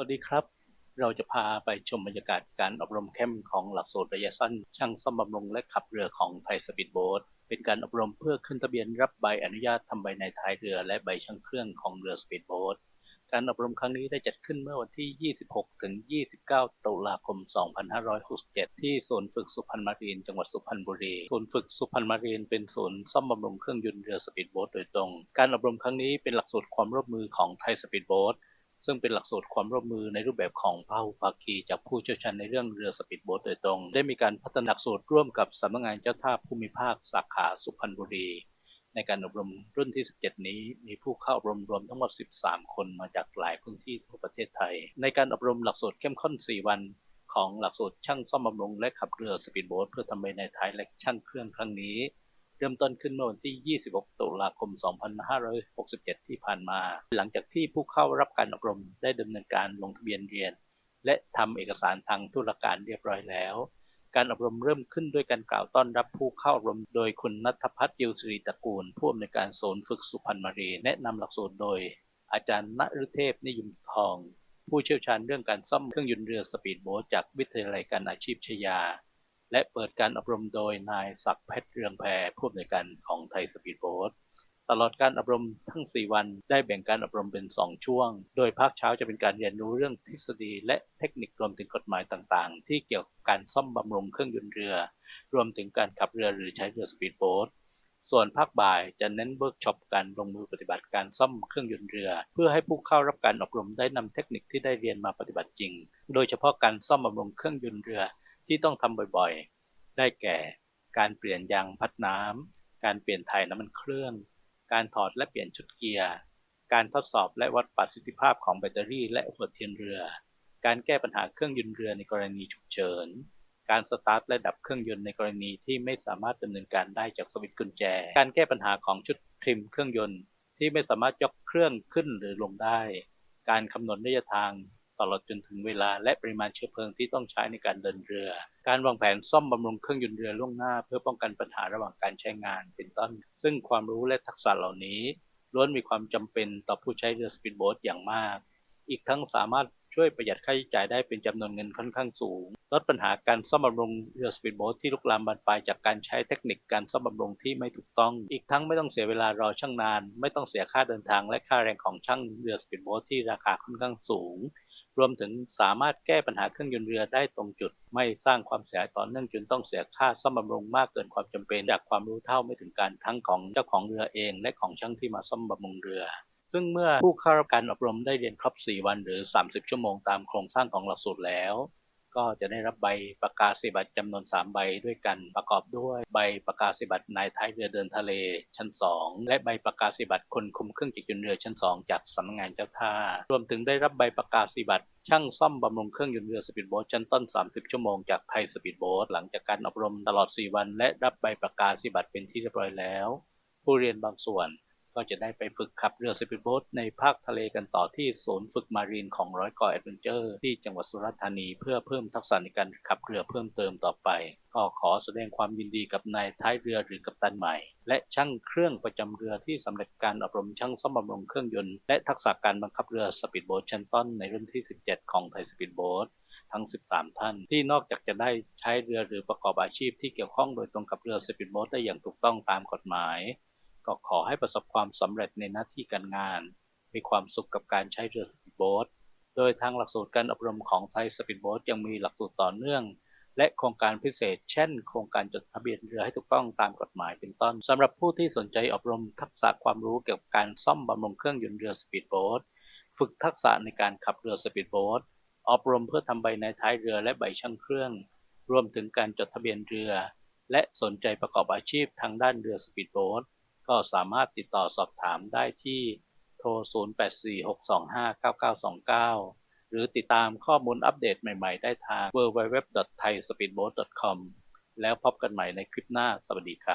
วัสดีครับ เราจะพาไปชมบรรยากาศการอบรมเข้มของหลักสูตรระยะสั้น ช่างซ่อมบำรุงและขับเรือของไทยสปีดโบ๊ทเป็นการอบรมเพื่อขึ้นทะเบียนรับใบอนุญาตทำใบในท้ายเรือและใบช่างเครื่องของเรือสปีดโบ๊ทการอบรมครั้งนี้ได้จัดขึ้นเมื่อวันที่ 26 ถึง 29 ตุลาคม 2567 ที่ศูนย์ฝึกสุพรรณมารีน จังหวัดสุพรรณบุรี ศูนย์ฝึกสุพรรณมารีนเป็นศูนย์ซ่อมบำรุงเครื่องยนต์เรือสปีดโบ๊ทโดยตรง การอบรมครั้งนี้เป็นหลักสูตรความร่วมมือของไทยสปีดโบ๊ท ซึ่งเป็นหลักสูตรความร่วมมือในรูปแบบของพหุภาคีจากผู้เชี่ยวชาญในเรื่องเรือสปีดโบ๊ทโดยตรง ได้มีการพัฒนาหลักสูตรร่วมกับสำนักงานเจ้าท่าภูมิภาคสาขาสุพรรณบุรี ในการอบรมรุ่นที่ 17 นี้มีผู้เข้าอบรมรวมทั้งหมด 13 คนมาจากหลายพื้นที่ทั่วประเทศไทย ในการอบรมหลักสูตรเข้มข้น 4 วันของหลักสูตรช่างซ่อมบำรุงและขับเรือสปีดโบ๊ทเพื่อทำใบในท้ายและช่างเครื่องครั้งนี้ เริ่มต้นขึ้นเมื่อวันที่ 26 ตุลาคม 2567 ที่ผ่านมา หลังจากที่ผู้เข้ารับการอบรมได้ดำเนินการลงทะเบียนเรียน และทำเอกสารทางธุรการเรียบร้อยแล้ว การอบรมเริ่มขึ้นด้วยการกล่าวต้อนรับผู้เข้าอบรม โดยคุณนัทพัฒน์ยิวสิริตระกูล ผู้อำนวยการศูนย์ฝึกสุพรรณมารี แนะนำหลักสูตรโดย อาจารย์ณฤเทพนิยมทอง ผู้เชี่ยวชาญเรื่องการซ่อมเครื่องยนต์เรือสปีดโบ๊ทจากวิทยาลัยการอาชีพชยา และเปิดการอบรมโดยนายศักดิ์เพชรเรืองแพรผู้อำนวยการของไทยสปีดโบ๊ทตลอดการอบรมทั้ง 4 วันได้แบ่งการอบรมเป็น 2 ช่วง โดยภาคเช้าจะเป็นการเรียนรู้เรื่องทฤษฎีและเทคนิครวมถึงกฎหมายต่างๆ ที่เกี่ยวกับการซ่อมบำรุงเครื่องยนต์เรือ รวมถึงการขับเรือหรือใช้เรือสปีดโบ๊ทส่วนภาคบ่ายจะเน้นเวิร์กช็อปการลงมือปฏิบัติการซ่อมเครื่องยนต์เรือ เพื่อให้ผู้เข้ารับการอบรมได้นำเทคนิคที่ได้เรียนมาปฏิบัติจริง โดยเฉพาะการซ่อมบำรุงเครื่องยนต์เรือ ที่ต้องทำบ่อยๆ ได้แก่ การเปลี่ยนยางพัดน้ำ การเปลี่ยนถ่ายน้ำมันเครื่อง การถอดและเปลี่ยนชุดเกียร์ การทดสอบและวัดประสิทธิภาพของแบตเตอรี่และหัวเทียนเรือ การแก้ปัญหาเครื่องยนต์เรือในกรณีฉุกเฉิน การสตาร์ทและดับเครื่องยนต์ในกรณีที่ไม่สามารถดำเนินการได้จากสวิตช์กุญแจ การแก้ปัญหาของชุดทริมเครื่องยนต์ที่ไม่สามารถยกเครื่องขึ้นหรือลงได้ การคำนวณระยะทาง ตลอดจนถึงเวลาและปริมาณเชื้อเพลิงที่ต้องใช้ในการเดินเรือ การวางแผนซ่อมบำรุงเครื่องยนต์เรือล่วงหน้า เพื่อป้องกันปัญหาระหว่างการใช้งานเป็นต้น ซึ่งความรู้และทักษะเหล่านี้ล้วนมีความจำเป็นต่อผู้ใช้เรือสปีดโบ๊ทอย่างมาก อีกทั้งสามารถช่วยประหยัดค่าใช้จ่ายได้เป็นจำนวนเงินค่อนข้างสูง ลดปัญหาการซ่อมบำรุงเรือสปีดโบ๊ทที่ลุกลามบานปลายจากการใช้เทคนิคการซ่อมบำรุงที่ไม่ถูกต้อง อีกทั้งไม่ต้องเสียเวลารอช่างนาน ไม่ต้องเสียค่าเดินทางและค่าแรงของช่างเรือสปีดโบ๊ทที่ราคาค่อนข้างสูง รวมถึงสามารถแก้ปัญหาเครื่องยนต์เรือได้ตรงจุด ไม่สร้างความเสียหายต่อเนื่องจนต้องเสียค่าซ่อมบำรุงมากเกินความจำเป็นจากความรู้เท่าไม่ถึงการทั้งของเจ้าของเรือเอง และของช่างที่มาซ่อมบำรุงเรือ ซึ่งเมื่อผู้เข้ารับการอบรมได้เรียนครบ 4 วันหรือ 30 ชั่วโมงตามโครงสร้างของหลักสูตรแล้ว ก็จะได้รับใบประกาศสิบัตรจำนวน 3 ใบด้วยกันประกอบด้วยใบประกาศสิบัตรนายท้ายเรือเดินทะเลชั้น 2 และใบประกาศสิบัตรคนคุมเครื่องจักรยานเรือชั้น 2 จากสำนักงานเจ้าท่ารวมถึงได้รับใบประกาศสิบัตรช่างซ่อมบำรุงเครื่องยนต์เรือสปีดโบ๊ทชั้นต้น 30 ชั่วโมงจากไทยสปีดโบ๊ทหลังจากการอบรมตลอด 4 วัน และรับใบประกาศสิบัตรเป็นที่เรียบร้อยแล้ว ผู้เรียนบางส่วน ก็จะได้ไปฝึกขับเรือสปีดโบ๊ทในภาคทะเลกันต่อที่ศูนย์ฝึกมารีนของร้อยเกาะแอดเวนเจอร์ที่จังหวัดสุราษฎร์ธานี เพื่อเพิ่มทักษะในการขับเรือเพิ่มเติมต่อไป ก็ขอแสดงความยินดีกับนายท้ายเรือหรือกัปตันใหม่ และช่างเครื่องประจำเรือที่สำเร็จการอบรมช่างซ่อมบำรุงเครื่องยนต์และทักษะการบังคับเรือสปีดโบ๊ทชั้นต้นในรุ่นที่ 17 ของไทยสปีดโบ๊ททั้ง 13 ท่าน ที่นอกจากจะได้ใช้เรือหรือประกอบอาชีพที่เกี่ยวข้องโดยตรงกับเรือสปีดโบ๊ทได้อย่างถูกต้องตามกฎหมาย ก็ขอให้ประสบความสำเร็จในหน้าที่การงาน มีความสุขกับการใช้เรือสปีดโบ๊ทโดยทางหลักสูตรการอบรมของไทยสปีดโบ๊ทยังมีหลักสูตรต่อเนื่อง และโครงการพิเศษ เช่น โครงการจดทะเบียนเรือให้ถูกต้องตามกฎหมายเป็นต้นสำหรับผู้ที่สนใจอบรมทักษะความรู้เกี่ยวกับการซ่อมบำรุงเครื่องยนต์เรือสปีดโบ๊ทฝึกทักษะในการขับเรือสปีดโบ๊ทอบรมเพื่อทำใบในท้ายเรือและใบช่างเครื่อง รวมถึงการจดทะเบียนเรือ และสนใจประกอบอาชีพทางด้านเรือสปีดโบ๊ท ก็สามารถติดต่อสอบถามได้ที่โทร 0846259929 หรือติดตามข้อมูลอัปเดตใหม่ๆ ได้ทาง www.thaispeedboat.com แล้วพบกันใหม่ในคลิปหน้า สวัสดีครับ